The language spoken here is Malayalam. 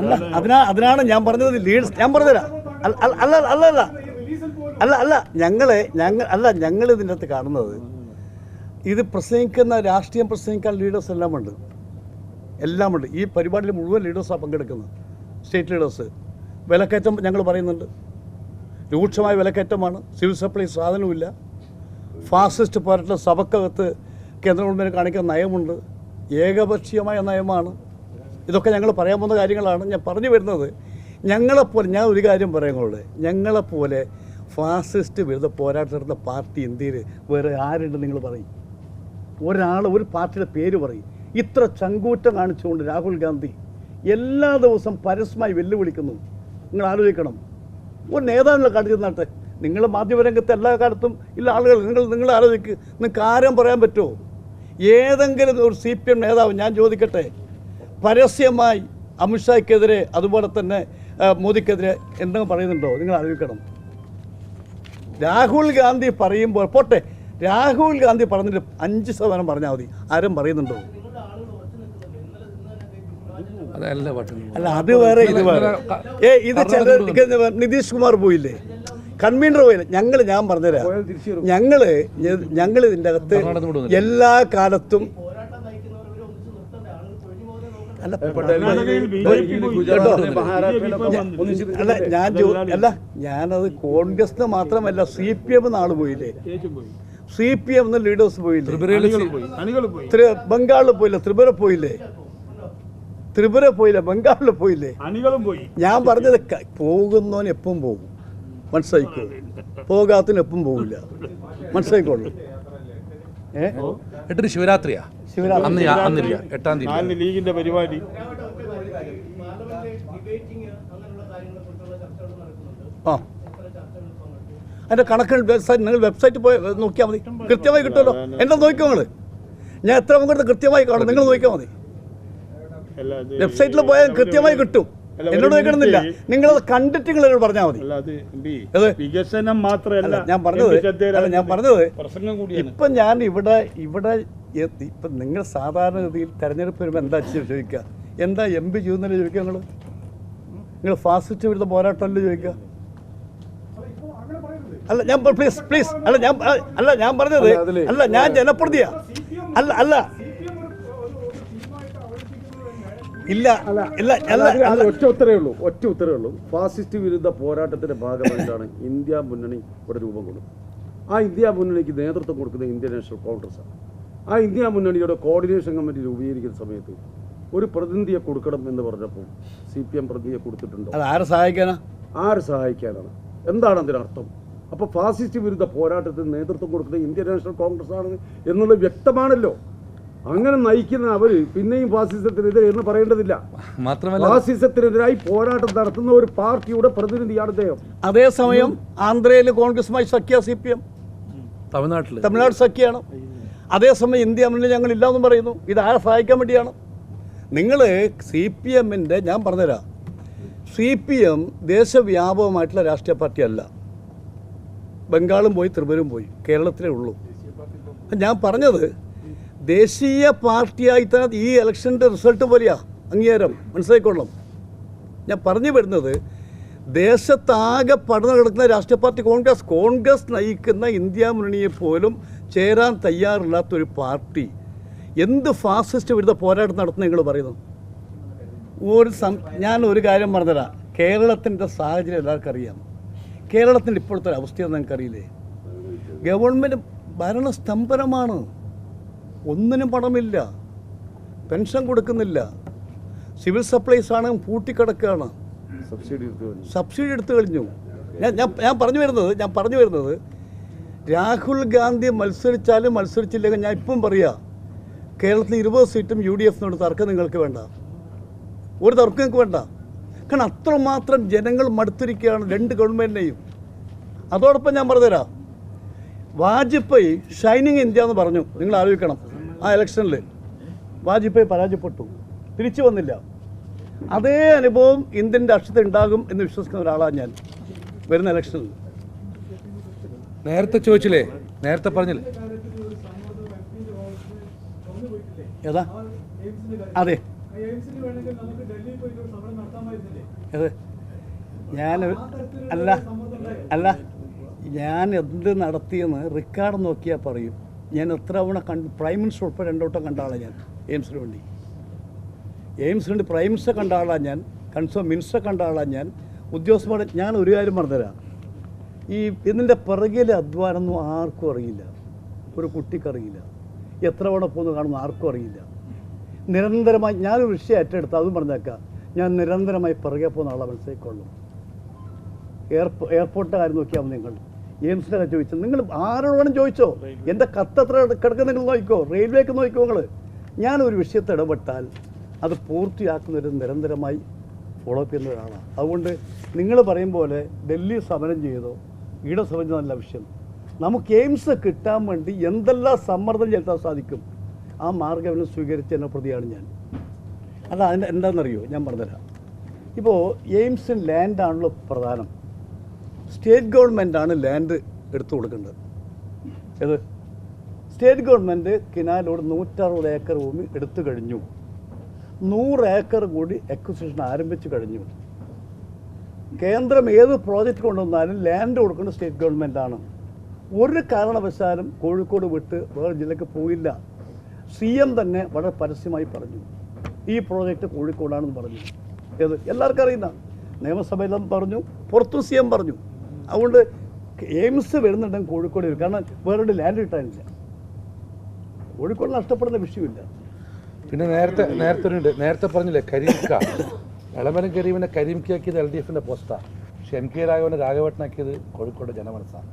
അല്ല അതിനാ അതിനാണ് ഞാൻ പറഞ്ഞത് ലീഡ്സ് ഞാൻ പറഞ്ഞുതരാം. അല്ല അല്ല അല്ല അല്ല അല്ല. ഞങ്ങളെ ഞങ്ങൾ അല്ല ഞങ്ങൾ ഇതിന്റെ അകത്ത് കാണുന്നത് ഇത് പ്രസംഗിക്കുന്ന രാഷ്ട്രീയം പ്രസംഗിക്കാൻ ലീഡേഴ്സ് എല്ലാം ഉണ്ട്. എല്ലാം ഉണ്ട്. ഈ പരിപാടിയിൽ മുഴുവൻ ലീഡേഴ്സാണ് പങ്കെടുക്കുന്നത്. സ്റ്റേറ്റ് ലീഡേഴ്സ് വിലക്കയറ്റം ഞങ്ങൾ പറയുന്നുണ്ട്. രൂക്ഷമായ വിലക്കയറ്റമാണ്. സിവിൽ സപ്ലൈ സാധനവുമില്ല. ഫാസിസ്റ്റ് പോരാട്ട സഭക്കകത്ത് കേന്ദ്ര ഗവൺമെന്റ് കാണിക്കുന്ന നയമുണ്ട്. ഏകപക്ഷീയമായ നയമാണ്. ഇതൊക്കെ ഞങ്ങൾ പറയാൻ പോകുന്ന കാര്യങ്ങളാണ് ഞാൻ പറഞ്ഞു വരുന്നത്. ഞങ്ങളെപ്പോലെ ഞാൻ ഒരു കാര്യം പറയുന്നത് ഞങ്ങളെപ്പോലെ ഫാസിസ്റ്റ് വിരുദ്ധ പോരാട്ടം നടത്തുന്ന പാർട്ടി ഇന്ത്യയിൽ വേറെ ആരുണ്ട് നിങ്ങൾ പറയും. ഒരാൾ ഒരു പാർട്ടിയുടെ പേര് പറയും. ഇത്ര ചങ്കൂറ്റം കാണിച്ചുകൊണ്ട് രാഹുൽ ഗാന്ധി എല്ലാ ദിവസവും പരസ്യമായി വെല്ലുവിളിക്കുന്നു. നിങ്ങൾ ആലോചിക്കണം. ഒരു നേതാവിനെ കാണിച്ചിരുന്നാട്ടെ നിങ്ങൾ മാധ്യമരംഗത്ത് എല്ലാ കാലത്തും ഇല്ല ആളുകൾ. നിങ്ങൾ നിങ്ങൾ ആലോചിക്കുക നിങ്ങൾക്ക് ആരും പറയാൻ പറ്റുമോ? ഏതെങ്കിലും ഒരു സി പി എം നേതാവ് ഞാൻ ചോദിക്കട്ടെ. പരസ്യമായി അമിത്ഷായ്ക്കെതിരെ അതുപോലെ തന്നെ മോദിക്കെതിരെ എന്തെങ്കിലും പറയുന്നുണ്ടോ? നിങ്ങൾ ആലോചിക്കണം രാഹുൽ ഗാന്ധി പറയുമ്പോൾ പോട്ടെ രാഹുൽ ഗാന്ധി പറഞ്ഞിട്ട് അഞ്ച് ശതമാനം പറഞ്ഞാൽ മതി. ആരും പറയുന്നുണ്ടോ? അതല്ല അല്ല അത് വേറെ ഇത് വേറെ. ഏ ഇത് ചില ഇത് നിതീഷ് കുമാർ പോയില്ലേ? കൺവീനർ പോയില്ലേ? ഞങ്ങൾ ഞാൻ പറഞ്ഞുതരാം. ഞങ്ങൾ ഞങ്ങൾ ഇതിന്റെ അകത്ത് എല്ലാ കാലത്തും അല്ല ഞാൻ അല്ല ഞാനത് കോൺഗ്രസിന് മാത്രമല്ല സി പി എം നാൾ പോയില്ലേ? സി പി എം ലീഡേഴ്സ് പോയില്ലേ? ബംഗാളിൽ പോയില്ല? ത്രിപുര പോയില്ലേ? ത്രിപുര പോയില്ല? ബംഗാളിൽ പോയില്ലേ? ഞാൻ പറഞ്ഞത് പോകുന്നവൻ എപ്പം പോകും? മനസ്സിലായിക്കോ? പോകാത്തവന് എപ്പം പോകില്ല മനസ്സിലായിക്കോളൂ. ഏ? എട്ടൊരു ശിവരാത്രിയാ? അന്ന് അന്നില്ല എട്ടാം തീയതി. ലീഗിന്റെ പരിപാടി. ആ. അതിന്റെ കണക്കുകൾ വെബ്സൈറ്റ് നിങ്ങൾ വെബ്സൈറ്റ് പോയി നോക്കിയാൽ മതി. കൃത്യമായി കിട്ടുമല്ലോ. എന്താ നോക്കിയോ നിങ്ങൾ ഞാൻ എത്ര പങ്കെടുത്ത് കൃത്യമായി കാണും നിങ്ങൾ നോക്കിയാൽ മതി. വെബ്സൈറ്റിൽ പോയാൽ കൃത്യമായി കിട്ടും. എന്നോട് കേൾക്കണമെന്നില്ല. നിങ്ങൾ മിനിറ്റ്. കണ്ടിട്ട് നിങ്ങൾ എന്നോട് പറഞ്ഞാൽ മതി. അത്? വികസനം മാത്രമല്ല. ഞാൻ പറഞ്ഞത് അല്ല, ഞാൻ പറഞ്ഞത് ഇപ്പം ഞാൻ ഇവിടെ ഇവിടെ ഇപ്പം നിങ്ങൾ സാധാരണഗതിയിൽ തെരഞ്ഞെടുപ്പ് വരുമ്പോൾ എന്താ ചോദിക്കുക? എന്താ എം പി ചെയ്യുന്നതിന് ചോദിക്കുക നിങ്ങൾ നിങ്ങൾ ഫാസിസ്റ്റ് വിരുദ്ധ പോരാട്ടമല്ലേ ചോദിക്കുക? അല്ല ഞാൻ പ്ലീസ് പ്ലീസ് അല്ല ഞാൻ അല്ല ഞാൻ പറഞ്ഞത് അല്ല ഞാൻ ജനപ്രതിയാ അല്ല അല്ല. ഇല്ല ഇല്ല അല്ല ഒറ്റ ഉത്തരവേ ഉള്ളൂ ഒറ്റ ഉത്തരവേ ഉള്ളൂ. ഫാസിസ്റ്റ് വിരുദ്ധ പോരാട്ടത്തിന്റെ ഭാഗമായിട്ടാണ് ഇന്ത്യ മുന്നണി ഇവിടെ രൂപം കൊള്ളുന്നത്. ആ ഇന്ത്യ മുന്നണിക്ക് നേതൃത്വം കൊടുക്കുന്നത് ഇന്ത്യൻ നാഷണൽ കോൺഗ്രസ് ആണ്. ആ ഇന്ത്യ മുന്നണിയുടെ കോർഡിനേഷൻ കമ്മിറ്റി രൂപീകരിക്കുന്ന സമയത്ത് ഒരു പ്രതിനിധിയെ കൊടുക്കണം എന്ന് പറഞ്ഞപ്പോൾ സി പി എം പ്രതിനിധിയെ കൊടുത്തിട്ടുണ്ടോ? ആരെ സഹായിക്കാനാ? ആര് സഹായിക്കാനാണ്? എന്താണ് അതിനർത്ഥം അപ്പോൾ ഫാസിസ്റ്റ് വിരുദ്ധ പോരാട്ടത്തിന് നേതൃത്വം കൊടുക്കുന്നത് ഇന്ത്യൻ നാഷണൽ കോൺഗ്രസ് ആണ് എന്നുള്ളത് വ്യക്തമാണല്ലോ. അങ്ങനെ നയിക്കുന്ന അവർ പിന്നെയും ഫാസിസത്തിനെതിരെ എന്ന് പറയേണ്ടതില്ല. മാത്രമല്ല ഫാസിസത്തിനെതിരായി പോരാട്ടം നടത്തുന്ന ഒരു പാർട്ടിയുടെ പ്രതിനിധിയാണ് അദ്ദേഹം അതേസമയം ആന്ധ്രയിൽ കോൺഗ്രസുമായി സഖ്യ സി പി എം തമിഴ്നാട്ടിൽ തമിഴ്നാട് സഖ്യമാണ് അതേസമയം ഇന്ത്യ മുന്നിൽ ഞങ്ങൾ ഇല്ലാന്നും പറയുന്നു. ഇത് ആരെ സഹായിക്കാൻ വേണ്ടിയാണ്? നിങ്ങൾ സി പി എമ്മിന്റെ ഞാൻ പറഞ്ഞുതരാം. സി പി എം ദേശവ്യാപകമായിട്ടുള്ള രാഷ്ട്രീയ പാർട്ടിയല്ല. ബംഗാളും പോയി ത്രിപുരയും പോയി. കേരളത്തിലേ ഉള്ളൂ. ഞാൻ പറഞ്ഞത് ദേശീയ പാർട്ടിയായി തന്നെ ഈ ഇലക്ഷന്റെ റിസൾട്ട് പോലെയാ അംഗീകാരം. മനസ്സിലായിക്കൊള്ളണം. ഞാൻ പറഞ്ഞു വരുന്നത് ദേശത്താകെ പടന്നു കിടക്കുന്ന രാഷ്ട്രീയ പാർട്ടി കോൺഗ്രസ്. കോൺഗ്രസ് നയിക്കുന്ന ഇന്ത്യ മുന്നണിയെ പോലും ചേരാൻ തയ്യാറില്ലാത്തൊരു പാർട്ടി. എന്ത് ഫാസിസ്റ്റ് വിരുദ്ധ പോരാട്ടം നടത്തുന്ന നിങ്ങൾ പറയുന്നു? ഒരു സം ഞാൻ ഒരു കാര്യം പറഞ്ഞുതരാം. കേരളത്തിന്റെ സാഹചര്യം എല്ലാവർക്കും അറിയാം. കേരളത്തിന്റെ ഇപ്പോഴത്തെ ഒരു അവസ്ഥ നിങ്ങൾക്കറിയില്ലേ? ഗവൺമെന്റ് ഭരണസ്തംഭനമാണ്. ഒന്നിനും പണമില്ല. പെൻഷൻ കൊടുക്കുന്നില്ല. സിവിൽ സപ്ലൈസ് ആണ് പൂട്ടിക്കിടക്കുകയാണ്. സബ്സിഡി എടുത്തു കഴിഞ്ഞു. സബ്സിഡി എടുത്തു കഴിഞ്ഞു. ഞാൻ ഞാൻ ഞാൻ പറഞ്ഞു വരുന്നത് ഞാൻ പറഞ്ഞു വരുന്നത് രാഹുൽ ഗാന്ധി മത്സരിച്ചാലും മത്സരിച്ചില്ലെങ്കിൽ ഞാൻ ഇപ്പം പറയാം കേരളത്തിൽ ഇരുപത് സീറ്റും യു ഡി എഫിനോട് തർക്കം നിങ്ങൾക്ക് വേണ്ട. ഒരു തർക്കം നിങ്ങൾക്ക് വേണ്ട. കാരണം അത്രമാത്രം ജനങ്ങൾ മടുത്തിരിക്കുകയാണ് രണ്ട് ഗവൺമെന്റിനെയും അതോടൊപ്പം ഞാൻ പറഞ്ഞുതരാം. വാജ്പേയി ഷൈനിങ് ഇന്ത്യ എന്ന് പറഞ്ഞു. നിങ്ങൾ ആലോചിക്കണം. ആ ഇലക്ഷനിൽ വാജ്പേയി പരാജയപ്പെട്ടു. തിരിച്ചു വന്നില്ല. അതേ അനുഭവം ഇന്ത്യൻ രാഷ്ട്രത്തിൽ ഉണ്ടാകും എന്ന് വിശ്വസിക്കുന്ന ഒരാളാണ് ഞാൻ വരുന്ന ഇലക്ഷനിൽ. നേരത്തെ ചോദിച്ചില്ലേ? നേരത്തെ പറഞ്ഞില്ലേ? ഏതാ? അതെ. അതെ ഞാൻ അല്ല. അല്ല. ഞാൻ എന്ത് നടത്തിയെന്ന് റെക്കോർഡ് നോക്കിയാൽ പറയും. ഞാൻ എത്ര തവണ കണ്ട് പ്രൈം മിനിസ്റ്റർ ഉൾപ്പെടെ രണ്ടോട്ടം കണ്ട ആളാണ് ഞാൻ. എയിംസിന് വേണ്ടി. എയിംസിന് വേണ്ടി പ്രൈം മിനിസ്റ്റർ കണ്ട ആളാണ് ഞാൻ കൺസേൺ മിനിസ്റ്റർ കണ്ട ആളാണ് ഞാൻ. ഉദ്യോഗസ്ഥ ഞാൻ ഒരു കാര്യം പറഞ്ഞുതരാം ഈ ഇതിന്റെ പിറകിലെ അധ്വാനമൊന്നും ആർക്കും അറിയില്ല. ഒരു കുട്ടിക്കറിയില്ല എത്ര തവണ പോകുന്നു കാണുന്നു ആർക്കും അറിയില്ല. നിരന്തരമായി ഞാനൊരു വിഷയം ഏറ്റെടുത്ത് അതും പറഞ്ഞേക്കാം. ഞാൻ നിരന്തരമായി പിറകെ പോകുന്ന ആളെ മനസ്സിലാക്കിക്കൊള്ളും എയർപോ എയർപോർട്ടിന്റെ കാര്യം നോക്കിയാൽ നിങ്ങൾ. കാര്യം ചോദിച്ചത്. നിങ്ങൾ ആരോട് വേണം ചോദിച്ചോ? എന്റെ കത്തത്ര കിടക്കുന്ന നിങ്ങൾ നോക്കിക്കോ റെയിൽവേക്ക് നോക്കിക്കോ നിങ്ങൾ. ഞാനൊരു വിഷയത്തെ ഇടപെട്ടാൽ അത് പൂർത്തിയാക്കുന്നൊരു നിരന്തരമായി ഫോളോ അപ്പ് ചെയ്യുന്ന ഒരാളാണ് അതുകൊണ്ട് നിങ്ങൾ പറയും പോലെ ഡൽഹി സമരം ചെയ്തോ? ഈട സമരം ചെയ്തോ നല്ല വിഷയം. നമുക്ക് എയിംസ് കിട്ടാൻ വേണ്ടി എന്തെല്ലാം സമ്മർദ്ദം ചെലുത്താൻ സാധിക്കും? ആ മാർഗം സ്വീകരിച്ച എന്നെ പ്രതിയാണ് ഞാൻ. അല്ല അതിന്റെ എന്താണെന്നറിയോ? ഞാൻ പറഞ്ഞുതരാം. ഇപ്പോൾ എയിംസിന് ലാൻഡാണല്ലോ പ്രധാനം. സ്റ്റേറ്റ് ഗവൺമെന്റാണ് ലാൻഡ് എടുത്തു കൊടുക്കേണ്ടത്. ഏത്? സ്റ്റേറ്റ് ഗവൺമെന്റ് കിനാലോട് നൂറ്ററുപത് ഏക്കർ ഭൂമി എടുത്തു കഴിഞ്ഞു. നൂറ് ഏക്കർ കൂടി എക്വിസിഷൻ ആരംഭിച്ചു കഴിഞ്ഞു. കേന്ദ്രം ഏത് പ്രോജക്റ്റ് കൊണ്ടുവന്നാലും ലാൻഡ് കൊടുക്കുന്നത് സ്റ്റേറ്റ് ഗവൺമെന്റാണ് ഒരു കാരണവശാലും കോഴിക്കോട് വിട്ട് വേറെ ജില്ലക്ക് പോയില്ല. സി എം തന്നെ വളരെ പരസ്യമായി പറഞ്ഞു. ഈ പ്രോജക്റ്റ് കോഴിക്കോടാണെന്ന് പറഞ്ഞു. ഏത്? എല്ലാവർക്കും അറിയുന്ന നിയമസഭയിലും പറഞ്ഞു പുറത്തും സി എം പറഞ്ഞു. അതുകൊണ്ട് എയിംസ് വരുന്നുണ്ടെങ്കിൽ കോഴിക്കോട് വരും. കാരണം വേറൊരു ലാൻഡ് കിട്ടാനില്ല. കോഴിക്കോട് നഷ്ടപ്പെടുന്ന വിഷയമില്ല. പിന്നെ നേരത്തെ നേരത്തെ ഒരു നേരത്തെ പറഞ്ഞില്ലേ കരീംക്ക എളമരം കരീമിനെ കരീംക്കാക്കിയത് എൽ ഡി എഫിന്റെ പോസ്റ്റാണ് പക്ഷെ എം കെ രാഘവനെ രാഘവേട്ടനാക്കിയത് കോഴിക്കോട് ജനമനസ്സാണ്.